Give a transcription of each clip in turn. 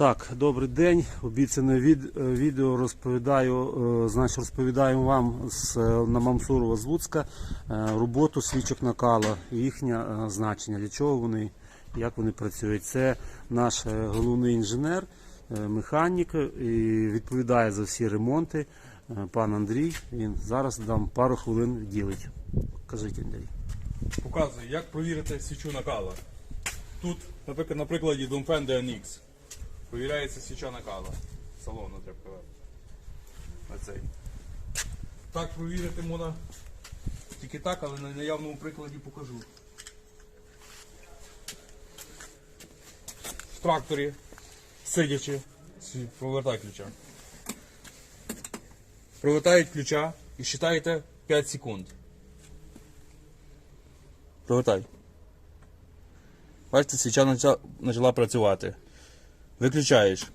Так, добрий день. Обіцяне від, е, відео розповідаю, е, значить, розповідаємо вам з е, на Мамсурова з Луцька роботу свічок накала, їхнє значення, для чого вони, як вони працюють. Це наш головний інженер, механік і відповідає за всі ремонти. Пан Андрій. Він зараз дам пару хвилин вділить. Кажіть, Андрій. Показую, як провірити свічу накала. Тут, наприклад, на прикладі Domfen DNX. Провіряється свіча накала. Салону треба казати. На цей. Так провірити можна тільки так, але на наявному прикладі покажу. В тракторі, сидячи, провертай ключа. Провертають ключа і считаєте 5 секунд. Провертай. Бачите, свіча почала працювати. Виключаєш.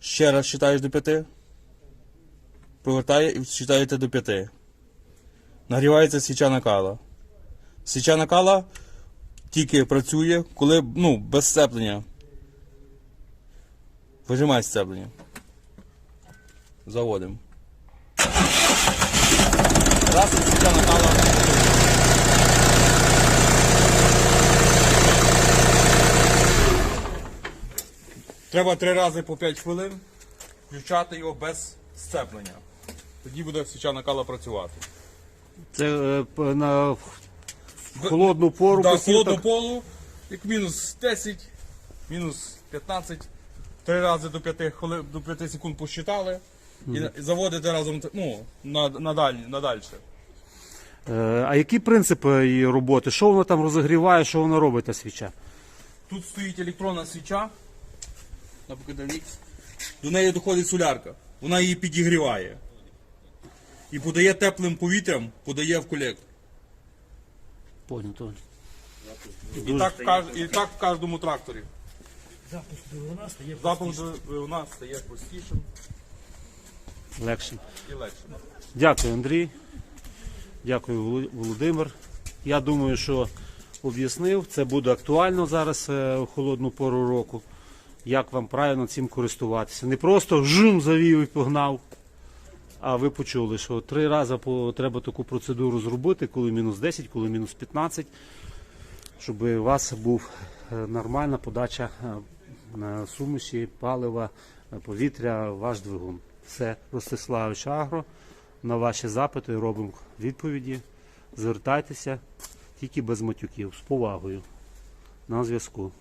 Ще раз читаєш до п'яти. Провертає і читаєте до п'яти. Нагрівається свіча накала. Свіча накала тільки працює, коли ну, без сцеплення. Вижимай сцеплення. Заводимо. Раз свіча накала. Треба три рази по 5 хвилин включати його без сцеплення. Тоді буде свіча накала працювати. Це е, на холодну пору Да, холодну так- полу, як мінус 10, мінус 15, три рази до 5, хвилин, до 5 секунд посчитали і, і заводите разом ну, на, на, даль, на дальше. Е, А які принципи її роботи? Що вона там розігріває, що вона робить та свіча? Тут стоїть електронна свіча, наприклад, LX. До неї доходить солярка. Вона її підігріває. І подає теплим повітрям, подає в колектор. Понято. І так, в каж... і так в кожному тракторі. Запуск двигуна стає Запуск у нас стає простішим Легше. і легшим. Дякую, Андрій. Дякую, Воло- Володимир. Я думаю, що об'яснив. Це буде актуально зараз е, у холодну пору року. Як вам правильно цим користуватися. Не просто жум завів і погнав. А ви почули, що три рази треба таку процедуру зробити, коли мінус 10, коли мінус 15, щоб у вас був е, нормальна подача е, суміші, палива, е, повітря, ваш двигун. Все, Ростиславич Агро. На ваші запити робимо відповіді. Звертайтеся тільки без матюків, з повагою. На зв'язку.